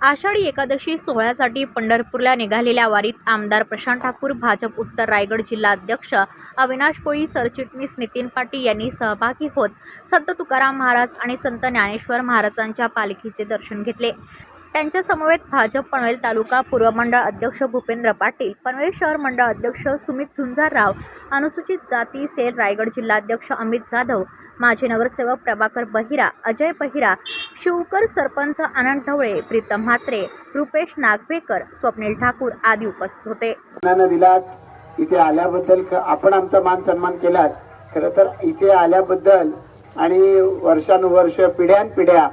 आषाढी एकादशी सोहळ्यासाठी पंढरपूरला निघालेल्या वारीत आमदार प्रशांत ठाकूर भाजप उत्तर रायगड जिल्हा अध्यक्ष अविनाश कोळी सरचिटणीस नितीन पाटील यांनी सहभागी होत संत तुकाराम महाराज आणि संत ज्ञानेश्वर महाराजांच्या पालखीचे दर्शन घेतले. त्यांच्या समवेत भाजप पनवेल तालुका पूर्व मंडळ अध्यक्ष भूपेंद्र पाटील पनवेल शहर मंडळ अध्यक्ष सुमित झुंजारराव अनुसूचित जाती सेल रायगड जिल्हाध्यक्ष अमित जाधव माजी नगरसेवक प्रभाकर बहिरा अजय बहिरा शिवकर सरपंच आनंद ढवळे प्रीतम म्हात्रे रुपेश नागवेकर स्वप्नील ठाकूर आदी उपस्थित होते. दिलात इथे आल्याबद्दल आपण आमचा मान सन्मान केलात. खरं तर इथे आल्याबद्दल आणि वर्षानुवर्ष पिढ्यानपिढ्या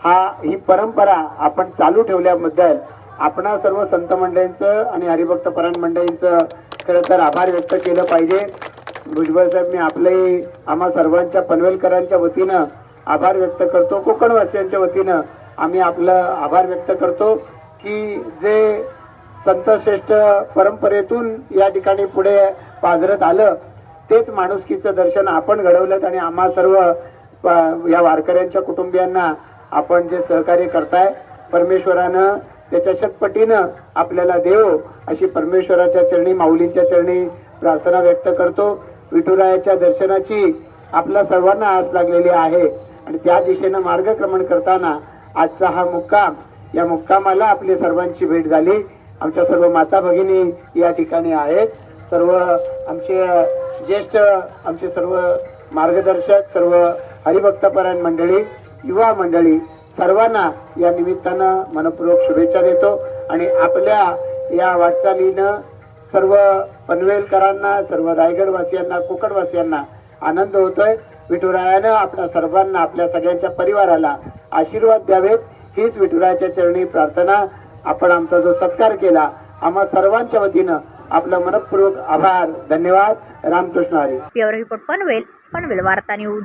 हा ही परंपरा आपण चालू ठेवल्याबद्दल आपणा सर्व संत मंडळींचं आणि हरिभक्त परण मंडळींचं खरं तर आभार व्यक्त केलं पाहिजे. भुजबळ साहेब मी आपलंही आम्हा सर्वांच्या पनवेलकरांच्या वतीनं आभार व्यक्त करतो. कोकणवासियांच्या वतीनं आम्ही आपलं आभार व्यक्त करतो की जे संतश्रेष्ठ परंपरेतून या ठिकाणी पुढे पाजरत आलं तेच माणुसकीचं दर्शन आपण घडवलं आणि आम्हा सर्व प- या वारकऱ्यांच्या कुटुंबियांना आपण जे सहकार्य करताय परमेश्वरानं त्याच्या शतपटीनं आपल्याला देव अशी परमेश्वराच्या चरणी माऊलींच्या चरणी प्रार्थना व्यक्त करतो. विठुरायाच्या दर्शनाची आपल्या सर्वांना आस लागलेली आहे. आणि त्या दिशेनं मार्गक्रमण करताना आजचा हा मुक्काम या मुक्कामाला आपली सर्वांची भेट झाली. आमच्या सर्व माता भगिनी या ठिकाणी आहेत. सर्व आमचे ज्येष्ठ आमचे सर्व मार्गदर्शक सर्व हरिभक्तपरायण मंडळी युवा मंडळी सर्वांना या निमित्तानं मनपूर्वक शुभेच्छा देतो आणि आपल्या या वाटचालीनं सर्व पनवेलकरांना सर्व रायगडवासियांना कोकणवासियांना आनंद होतोय. विठुरायानं आपल्या सर्वांना आपल्या सगळ्यांच्या परिवाराला आशीर्वाद द्यावेत. हीच विठुरायाच्या चरणी प्रार्थना. आपण आमचा जो सत्कार केला आम्हा सर्वांच्या वतीनं आपलं मनपूर्वक आभार धन्यवाद. Ramakrishna Hari. Report Panvel Panvel Varta news.